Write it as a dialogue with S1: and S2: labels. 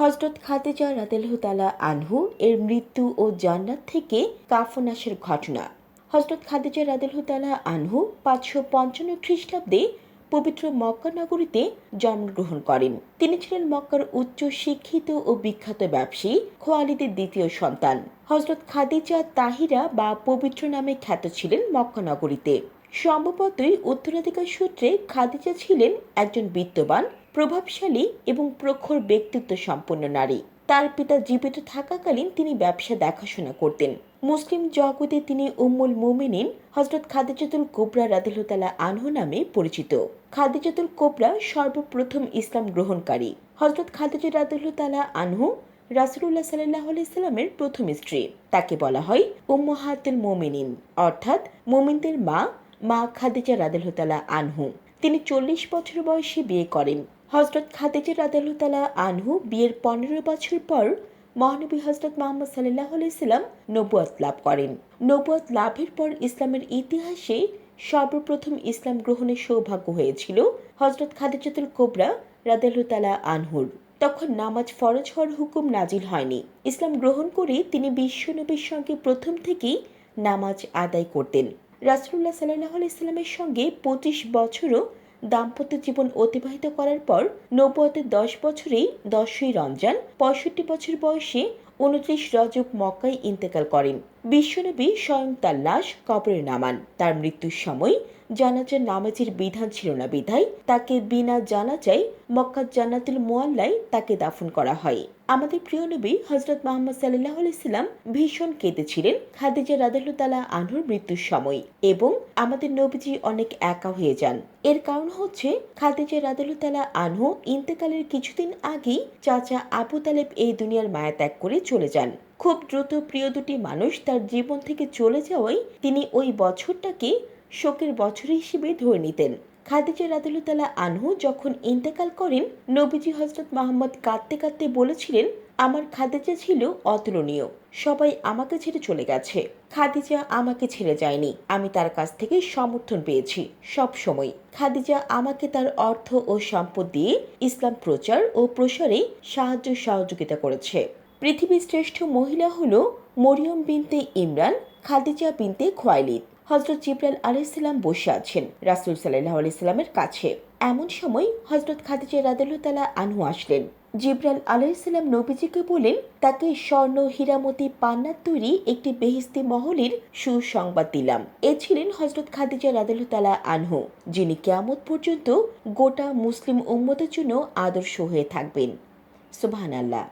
S1: হজরত খাদেজা রাদেল হুতালা আনহু এর মৃত্যু ও জান্নাত থেকে কাফনাসের ঘটনা। হজরত খাদেজা রাদেল হুতালা আনহু পাঁচশো পঞ্চান্ন খ্রিস্টাব্দে পবিত্র মক্কা নগরীতে জন্মগ্রহণ করেন। তিনি ছিলেন মক্কার উচ্চ শিক্ষিত ও বিখ্যাত ব্যবসায়ী খোয়ালিদের দ্বিতীয় সন্তান। হজরত খাদিজা তাহিরা বা পবিত্র নামে খ্যাত ছিলেন মক্কা নগরীতে। সম্ভবতই উত্তরাধিকার সূত্রে খাদিজা ছিলেন একজন বিত্তবান, প্রভাবশালী এবং প্রখর ব্যক্তিত্ব সম্পন্ন নারী। তার পিতা জীবিত থাকাকালীন তিনি ব্যবসা দেখাশোনা করতেন। মুসলিম জগতে তিনি উম্মুল মুমিনিন হজরত খাদিজাতুল কোবরা রাদিল্লাহ আনহু নামে পরিচিত। খাদিজাতুল কোবরা সর্বপ্রথম ইসলাম গ্রহণকারী। হজরত খাদিজা রাদিল্লাহ আনহু রাসুল্লাহ সাল্লাহ আলাইস্লামের প্রথম স্ত্রী। তাকে বলা হয় উম্মাহাতুল মোমিনিন, অর্থাৎ মোমিনদের মা মা খাদিজা রাদিল্লাহ আনহু। তিনি চল্লিশ বছর বয়সে বিয়ে করেন। হজরত খাদিজা রাদিল্লাহ আনহু বিয়ের পনেরো বছর পর মহানবী হজরত মোহাম্মদ সাল্লাহ আলাইসাল্লাম নবুয়াত লাভ করেন। নবুয়াত লাভের পর ইসলামের ইতিহাসে সর্বপ্রথম ইসলাম গ্রহণের সৌভাগ্য হয়েছিল হজরত খাদিজাতুল কোবরা রাদেলুতালা আনহুর। তখন নামাজ ফরজ হওয়ার হুকুম নাজিল হয়নি। ইসলাম গ্রহণ করে তিনি বিশ্বনবীর সঙ্গে প্রথম থেকেই নামাজ আদায় করতেন। রাসুল্লাহ সাল্লাহ আলাইস্লামের সঙ্গে পঁচিশ বছরও দাম্পত্য জীবন অতিবাহিত করার পর নব্বইতে দশ বছরেই দশই রমজান, পঁয়ষট্টি বছর বয়সে উনত্রিশ রজব মক্কায় ইন্তেকাল করেন। বিশ্বনবী স্বয়ং তার লাশ কবরে নামান। তার মৃত্যুর সময় জানাজার নামাজের বিধান ছিল না বিধায় তাকে বিনা জানাজায় মক্কার জান্নাতুল মোয়াল্লায় তাকে দাফন করা হয়। আমাদের প্রিয় নবী হজরত মোহাম্মদ সাল্লাহ আলাইসাল্লাম ভীষণ কেঁদেছিলেন খাদিজা রাদালুতালা আনহুর মৃত্যুর সময় এবং আমাদের নবীজি অনেক একা হয়ে যান। এর কারণ হচ্ছে খাদিজা রাদালুতালা আনহু ইন্তেকালের কিছুদিন আগেই চাচা আবু তালেব এই দুনিয়ার মায়া ত্যাগ করে চলে যান। খুব দ্রুত প্রিয় দুটি মানুষ তার জীবন থেকে চলে যাওয়ায় তিনি ওই বছরটাকে শোকের বছর হিসেবে ধরে নিতেন। খাদিজা রাদুল্লাহ আনহু যখন ইন্তেকাল করেন, নবীজি হজরত মোহাম্মদ কাঁদতে কাঁদতে বলেছিলেন, আমার খাদিজা ছিল অতুলনীয়। সবাই আমাকে ছেড়ে চলে গেছে। খাদিজা আমাকে ছেড়ে যায়নি। আমি তার কাছ থেকে সমর্থন পেয়েছি সব সময়। খাদিজা আমাকে তার অর্থ ও সম্পদ দিয়ে ইসলাম প্রচার ও প্রসারে সাহায্য সহযোগিতা করেছে। পৃথিবীর শ্রেষ্ঠ মহিলা হল মরিয়ম বিনতে ইমরান, খাদিজা বিনতে খোয়াইলিদ। হজরত জিব্রাল আলাইসাল্লাম বসে আছেন রাসুল সাল্লাহ আলাইসাল্লামের কাছে। এমন সময় হজরত খাদিজা রাদালুতালা আনহু আসলেন। জিব্রাল আলাইসাল্লাম নবীজিকে বলেন তাকে স্বর্ণ, হীরামতি, পান্নার তৈরি একটি বেহিস্তি মহলের সুসংবাদ দিলাম। এ ছিলেন হজরত খাদিজা রাদালুতালা আনহু, যিনি কেয়ামত পর্যন্ত গোটা মুসলিম উম্মতের জন্য আদর্শ হয়ে থাকবেন। সুবহান আল্লাহ